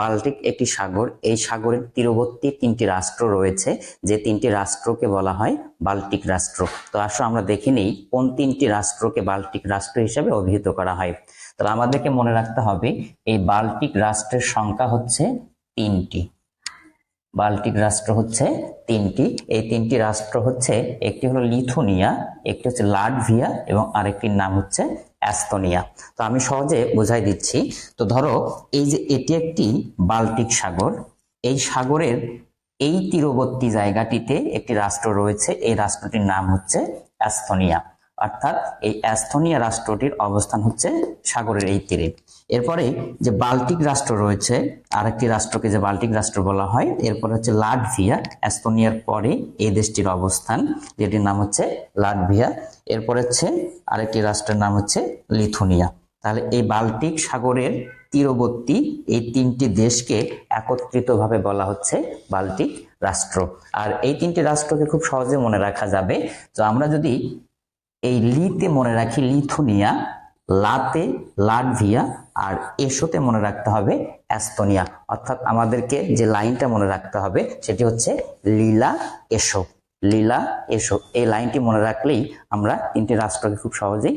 Baltic একটি সাগর। এই সাগরের তীরবর্তী তিনটি রাষ্ট্র রয়েছে, যে তিনটি রাষ্ট্রকে বলা হয় বাল্টিক রাষ্ট্র। তো আসো আমরা দেখে নেই কোন তিনটি রাষ্ট্রকে বাল্টিক রাষ্ট্র হিসেবে অভিহিত করা হয়। তাহলে আমাদেরকে মনে রাখতে হবে, এই বাল্টিক রাষ্ট্রের সংখ্যা হচ্ছে তিনটি। বাল্টিক রাষ্ট্র হচ্ছে তিনটি। এই তিনটি রাষ্ট্র হচ্ছে, একটি হলো লিথুনিয়া, একটি হচ্ছে লাটভিয়া এবং আরেকটির নাম হচ্ছে অ্যাস্তোনিয়া। তো আমি সহজে বোঝাই দিচ্ছি। তো ধরো, এই যে এটি একটি বাল্টিক সাগর, এই সাগরের এই তীরবর্তী জায়গাটিতে একটি রাষ্ট্র রয়েছে। এই রাষ্ট্রটির নাম হচ্ছে অ্যাস্তোনিয়া। অর্থাৎ এই অ্যাস্তোনিয়া রাষ্ট্রটির অবস্থান হচ্ছে সাগরের এই তীরে। এরপরে যে বাল্টিক রাষ্ট্র রয়েছে, আরেকটি রাষ্ট্রকে যে বাল্টিক রাষ্ট্র বলা হয়, এরপর হচ্ছে লাটভিয়া, অ্যাস্তোনিয়ার পরে এই দেশটির অবস্থান, যেটির নাম হচ্ছে লাটভিয়া। এরপর হচ্ছে আরেকটি রাষ্ট্রের নাম হচ্ছে লিথুনিয়া। তাহলে এই বাল্টিক সাগরের তীরবর্তী এই তিনটি দেশকে একত্রিতভাবে বলা হচ্ছে বাল্টিক রাষ্ট্র। আর এই তিনটি রাষ্ট্রকে খুব সহজে মনে রাখা যাবে। তো আমরা যদি এই লিতে মনে রাখি লিথুনিয়া, লাতে লাটভিয়া, আর এসোতে মনে রাখতে হবে অ্যাস্তোনিয়া অর্থাৎ আমাদেরকে যে লাইনটা মনে রাখতে হবে সেটি হচ্ছে লীলা এসো। লীলা এসো। এই লাইনটি মনে রাখলেই আমরা তিনটি রাষ্ট্রকে খুব সহজেই